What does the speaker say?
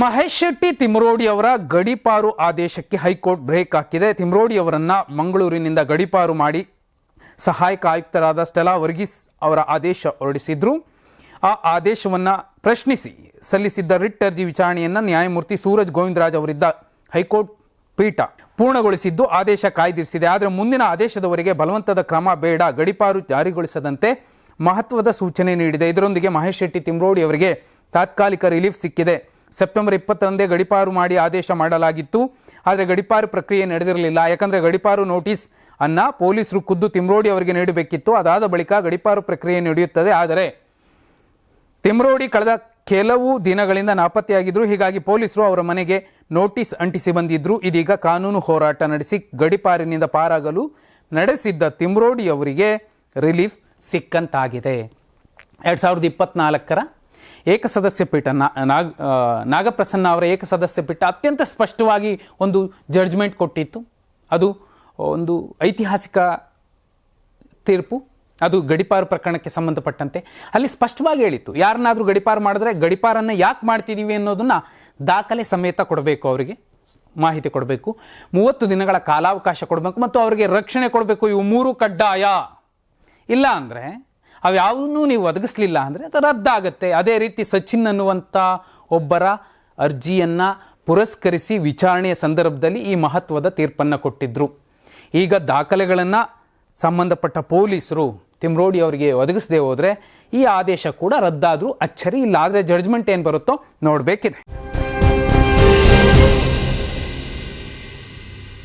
ಮಹೇಶ್ ಶೆಟ್ಟಿ ತಿಮ್ರೋಡಿ ಅವರ ಗಡಿಪಾರು ಆದೇಶಕ್ಕೆ ಹೈಕೋರ್ಟ್ ಬ್ರೇಕ್ ಹಾಕಿದೆ. ತಿಮ್ರೋಡಿ ಅವರನ್ನ ಮಂಗಳೂರಿನಿಂದ ಗಡಿಪಾರು ಮಾಡಿ ಸಹಾಯಕ ಆಯುಕ್ತರಾದ ಸ್ಟೆಲಾ ವರ್ಗೀಸ್ ಅವರ ಆದೇಶ ಹೊರಡಿಸಿದ್ರು. ಆ ಆದೇಶವನ್ನ ಪ್ರಶ್ನಿಸಿ ಸಲ್ಲಿಸಿದ್ದ ರಿಟ್ ಅರ್ಜಿ ವಿಚಾರಣೆಯನ್ನು ನ್ಯಾಯಮೂರ್ತಿ ಸೂರಜ್ ಗೋವಿಂದರಾಜ್ ಅವರಿದ್ದ ಹೈಕೋರ್ಟ್ ಪೀಠ ಪೂರ್ಣಗೊಳಿಸಿದ್ದು ಆದೇಶ ಕಾಯ್ದಿರಿಸಿದೆ. ಆದರೆ ಮುಂದಿನ ಆದೇಶದವರೆಗೆ ಬಲವಂತದ ಕ್ರಮ ಬೇಡ, ಗಡಿಪಾರು ಜಾರಿಗೊಳಿಸದಂತೆ ಮಹತ್ವದ ಸೂಚನೆ ನೀಡಿದೆ. ಇದರೊಂದಿಗೆ ಮಹೇಶ್ ಶೆಟ್ಟಿ ತಿಮ್ರೋಡಿ ಅವರಿಗೆ ತಾತ್ಕಾಲಿಕ ರಿಲೀಫ್ ಸಿಕ್ಕಿದೆ. ಸೆಪ್ಟೆಂಬರ್ ಇಪ್ಪತ್ತರಂದೇ ಗಡಿಪಾರು ಮಾಡಿ ಆದೇಶ ಮಾಡಲಾಗಿತ್ತು. ಆದರೆ ಗಡಿಪಾರು ಪ್ರಕ್ರಿಯೆ ನಡೆದಿರಲಿಲ್ಲ. ಯಾಕಂದರೆ ಗಡಿಪಾರು ನೋಟಿಸ್ ಅನ್ನು ಪೊಲೀಸರು ಖುದ್ದು ತಿಮ್ರೋಡಿ ಅವರಿಗೆ ನೀಡಬೇಕಿತ್ತು. ಅದಾದ ಬಳಿಕ ಗಡಿಪಾರು ಪ್ರಕ್ರಿಯೆ ನಡೆಯುತ್ತದೆ. ಆದರೆ ತಿಮ್ರೋಡಿ ಕಳೆದ ಕೆಲವು ದಿನಗಳಿಂದ ನಾಪತ್ತೆಯಾಗಿದ್ದರು ಹೀಗಾಗಿ ಪೊಲೀಸರು ಅವರ ಮನೆಗೆ ನೋಟಿಸ್ ಅಂಟಿಸಿ ಬಂದಿದ್ರು. ಇದೀಗ ಕಾನೂನು ಹೋರಾಟ ನಡೆಸಿ ಗಡಿಪಾರಿನಿಂದ ಪಾರಾಗಲು ನಡೆಸಿದ್ದ ತಿಮ್ರೋಡಿ ಅವರಿಗೆ ರಿಲೀಫ್ ಸಿಕ್ಕಂತಾಗಿದೆ. ಎರಡು ಸಾವಿರದ ಇಪ್ಪತ್ನಾಲ್ಕರ ಏಕಸದಸ್ಯ ಪೀಠ ನಾಗ ನಾಗಪ್ರಸನ್ನ ಅವರ ಏಕಸದಸ್ಯ ಪೀಠ ಅತ್ಯಂತ ಸ್ಪಷ್ಟವಾಗಿ ಒಂದು ಜಡ್ಜ್ಮೆಂಟ್ ಕೊಟ್ಟಿತ್ತು. ಅದು ಒಂದು ಐತಿಹಾಸಿಕ ತೀರ್ಪು, ಅದು ಗಡಿಪಾರು ಪ್ರಕರಣಕ್ಕೆ ಸಂಬಂಧಪಟ್ಟಂತೆ. ಅಲ್ಲಿ ಸ್ಪಷ್ಟವಾಗಿ ಹೇಳಿತ್ತು, ಯಾರನ್ನಾದರೂ ಗಡಿಪಾರು ಮಾಡಿದ್ರೆ ಗಡಿಪಾರನ್ನು ಯಾಕೆ ಮಾಡ್ತಿದ್ದೀವಿ ಅನ್ನೋದನ್ನು ದಾಖಲೆ ಸಮೇತ ಕೊಡಬೇಕು ಅವರಿಗೆ, ಮಾಹಿತಿ ಕೊಡಬೇಕು, ಮೂವತ್ತು ದಿನಗಳ ಕಾಲಾವಕಾಶ ಕೊಡಬೇಕು, ಮತ್ತು ಅವರಿಗೆ ರಕ್ಷಣೆ ಕೊಡಬೇಕು, ಇವು ಮೂರು ಕಡ್ಡಾಯ. ಇಲ್ಲ ಅಂದರೆ ಅವು ಯಾವುದನ್ನೂ ನೀವು ಒದಗಿಸ್ಲಿಲ್ಲ ಅಂದರೆ ಅದು ರದ್ದಾಗುತ್ತೆ. ಅದೇ ರೀತಿ ಸಚಿನ್ ಅನ್ನುವಂಥ ಒಬ್ಬರ ಅರ್ಜಿಯನ್ನು ಪುರಸ್ಕರಿಸಿ ವಿಚಾರಣೆಯ ಸಂದರ್ಭದಲ್ಲಿ ಈ ಮಹತ್ವದ ತೀರ್ಪನ್ನು ಕೊಟ್ಟಿದ್ದರು ಈಗ ದಾಖಲೆಗಳನ್ನು ಸಂಬಂಧಪಟ್ಟ ಪೊಲೀಸರು ತಿಮ್ರೋಡಿ ಅವರಿಗೆ ಒದಗಿಸದೆ ಹೋದರೆ ಈ ಆದೇಶ ಕೂಡ ರದ್ದಾದರೂ ಅಚ್ಚರಿ ಇಲ್ಲ. ಆದರೆ ಜಡ್ಜ್ಮೆಂಟ್ ಏನು ಬರುತ್ತೋ ನೋಡಬೇಕಿದೆ.